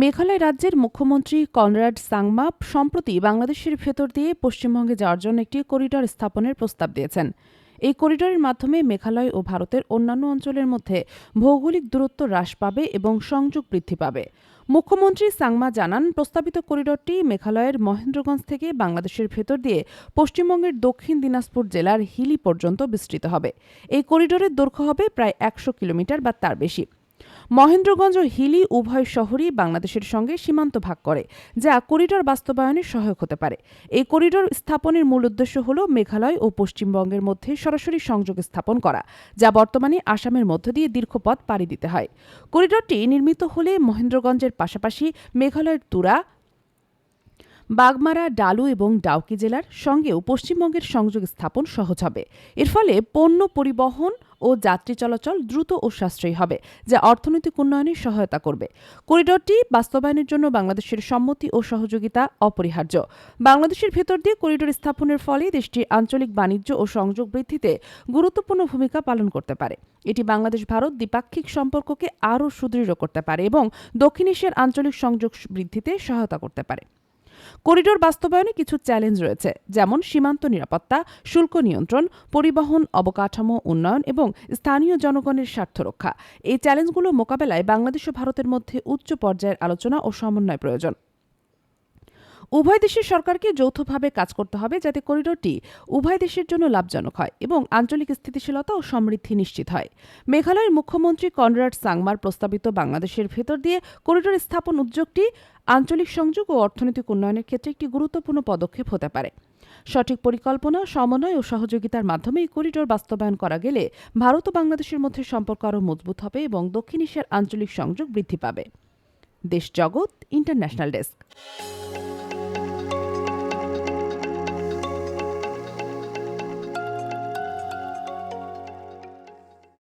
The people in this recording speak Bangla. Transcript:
মেঘালয় রাজ্যের মুখ্যমন্ত্রী কনরাড সাংমা সম্প্রতি বাংলাদেশের ভেতর দিয়ে পশ্চিমবঙ্গে যাওয়ার জন্য একটি করিডর স্থাপনের প্রস্তাব দিয়েছেন। এই করিডরের মাধ্যমে মেঘালয় ও ভারতের অন্যান্য অঞ্চলের মধ্যে ভৌগোলিক দূরত্ব হ্রাস পাবে এবং সংযোগ বৃদ্ধি পাবে। মুখ্যমন্ত্রী সাংমা জানান, প্রস্তাবিত করিডরটি মেঘালয়ের মহেন্দ্রগঞ্জ থেকে বাংলাদেশের ভেতর দিয়ে পশ্চিমবঙ্গের দক্ষিণ দিনাজপুর জেলার হিলি পর্যন্ত বিস্তৃত হবে। এই করিডোরের দৈর্ঘ্য হবে প্রায় একশো কিলোমিটার বা তার বেশি। মহেন্দ্রগঞ্জ ও হিলি উভয় শহরই বাংলাদেশের সঙ্গে সীমান্ত ভাগ করে, যা করিডর বাস্তবায়নে সহায়ক হতে পারে। এই করিডর স্থাপনের মূল উদ্দেশ্য হল মেঘালয় ও পশ্চিমবঙ্গের মধ্যে সরাসরি সংযোগ স্থাপন করা, যা বর্তমানে আসামের মধ্য দিয়ে দীর্ঘ পথ পাড়ি দিতে হয়। করিডরটি নির্মিত হলে মহেন্দ্রগঞ্জের পাশাপাশি মেঘালয়ের তুরা বাগমারা, ডালু এবং ডাউকি জেলার সঙ্গেও পশ্চিমবঙ্গের সংযোগ স্থাপন সহজ হবে। এর ফলে পণ্য পরিবহন ও যাত্রী চলাচল দ্রুত ও সাশ্রয়ী হবে, যা অর্থনৈতিক উন্নয়নে সহায়তা করবে। করিডোরটি বাস্তবায়নের জন্য বাংলাদেশের সম্মতি ও সহযোগিতা অপরিহার্য। বাংলাদেশের ভেতর দিয়ে করিডোর স্থাপনের ফলে দেশটির আঞ্চলিক বাণিজ্য ও সংযোগ বৃদ্ধিতে গুরুত্বপূর্ণ ভূমিকা পালন করতে পারে। এটি বাংলাদেশ ভারত দ্বিপাক্ষিক সম্পর্ককে আরও সুদৃঢ় করতে পারে এবং দক্ষিণ এশিয়ার আঞ্চলিক সংযোগ বৃদ্ধিতে সহায়তা করতে পারে। করিডোর বাস্তবায়নে কিছু চ্যালেঞ্জ রয়েছে, যেমন সীমান্ত নিরাপত্তা, শুল্ক নিয়ন্ত্রণ, পরিবহন অবকাঠামো উন্নয়ন এবং স্থানীয় জনগণের স্বার্থ রক্ষা। এই চ্যালেঞ্জগুলো মোকাবেলায় বাংলাদেশ ও ভারতের মধ্যে উচ্চ পর্যায়ের আলোচনা ও সমন্বয় প্রয়োজন। উভয় দেশের সরকারকে যৌথভাবে কাজ করতে হবে যাতে করিডোরটি উভয় দেশের জন্য লাভজনক হয় এবং আঞ্চলিক স্থিতিশীলতা ও সমৃদ্ধি নিশ্চিত হয়। মেঘালয়ের মুখ্যমন্ত্রী কনরাড সাংমার প্রস্তাবিত বাংলাদেশের ভেতর দিয়ে করিডোর স্থাপন উদ্যোগটি আঞ্চলিক সংযোগ ও অর্থনৈতিক উন্নয়নের ক্ষেত্রে একটি গুরুত্বপূর্ণ পদক্ষেপ হতে পারে। সঠিক পরিকল্পনা, সমন্বয় ও সহযোগিতার মাধ্যমে এই করিডোর বাস্তবায়ন করা গেলে ভারত ও বাংলাদেশের মধ্যে সম্পর্ক আরও মজবুত হবে এবং দক্ষিণ এশিয়ার আঞ্চলিক সংযোগ বৃদ্ধি পাবে। দেশ জগৎ, ইন্টারন্যাশনাল ডেস্ক।